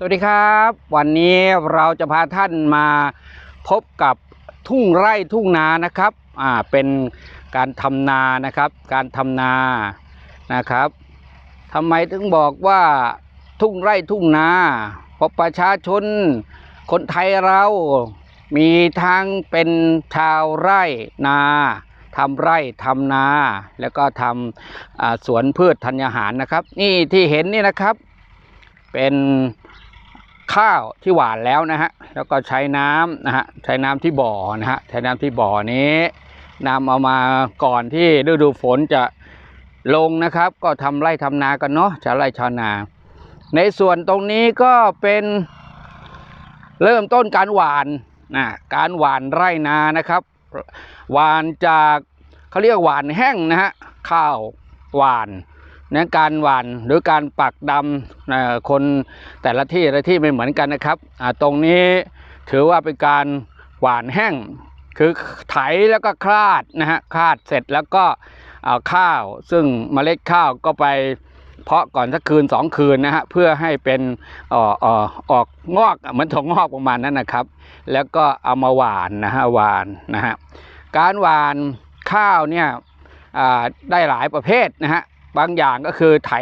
สวัสดีครับ วันนี้เราจะพาท่านมาพบกับทุ่งไร่ทุ่งนานะครับอ่าเป็นการทำนานะครับ การทำนานะครับทำไมถึงบอกว่าทุ่งไร่ทุ่งนาเพราะประชาชนคนไทยเรามีทั้งเป็นชาวไร่นาทำไร่ทำนา แล้วก็ทำอ่าสวนพืชธัญญาหารนะครับ นี่ที่เห็นนี่นะครับ เป็น ข้าวที่หวานแล้วนะฮะแล้วก็ใช้น้ำนะฮะใช้น้ำที่บ่อนะฮะใช้น้ำที่บ่อนี้นำเอามาก่อนที่ฤดูฝนจะลงนะครับ ก็ทำไร่ทำนากันเนาะชาวไร่ชาวนา ในส่วนตรงนี้ก็เป็นเริ่มต้นการหวานนะการหวานไร่นานะครับ หวานจากเขาเรียกหวานแห้งนะฮะข้าวหวาน นะการหวานหรือการปักดำนะคนแต่ละที่ละที่ไม่เหมือนกันนะครับตรงนี้ถือว่าเป็นการหวานแห้ง คือไถแล้วก็คลาดนะฮะคลาดเสร็จแล้วก็เอาข้าว ซึ่งเมล็ดข้าวก็ไปเพาะก่อนสักคืนสองคืนนะฮะเพื่อให้เป็นออออออกงอกเหมือนถั่วงอกประมาณนั้นนะครับ แล้วก็เอามาหวานนะฮะหวานนะฮะการหวานข้าวเนี่ยได้หลายประเภทนะฮะ บางอย่างก็คือไถ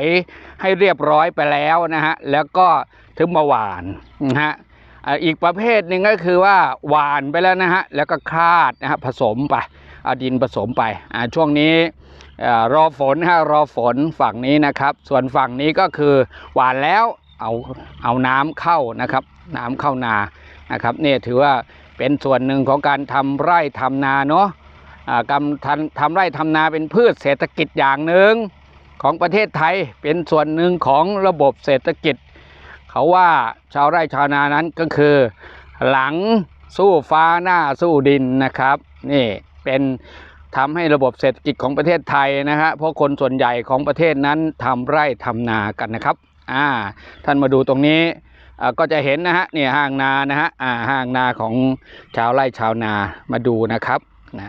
ให้เรียบร้อยไปแล้วนะฮะแล้วก็ถึงมาหวานนะฮะอีกประเภทหนึ่งก็คือว่าหวานไปแล้วนะฮะแล้วก็คาดนะฮะผสมไปเอาดินผสมไปอ่าช่วงนี้รอฝนฮะรอฝนฝั่งนี้นะครับ ส่วนฝั่งนี้ก็คือหวานแล้วเอาเอาน้ำเข้านะครับ น้ำเข้านานะครับนี่ถือว่าเป็นส่วนหนึ่งของการทำไร่ทำนาเนาะอ่ากำทำทำไร่ทำนาเป็นพืชเศรษฐกิจอย่างหนึ่ง ของประเทศไทยเป็นส่วนหนึ่งของระบบเศรษฐกิจ เขาว่าชาวไร่ชาวนานั้นก็คือ หลังสู้ฟ้าหน้าสู้ดินนะครับนี่เป็นทำให้ระบบเศรษฐกิจของประเทศไทยนะฮะเพราะคนส่วนใหญ่ของประเทศนั้นทำไร่ทำนากันนะครับอ่าท่านมาดูตรงนี้ก็จะเห็นนะฮะเนี่ยห้างนานะฮะอ่าห้างนาของชาวไร่ชาวนามาดูนะครับนะ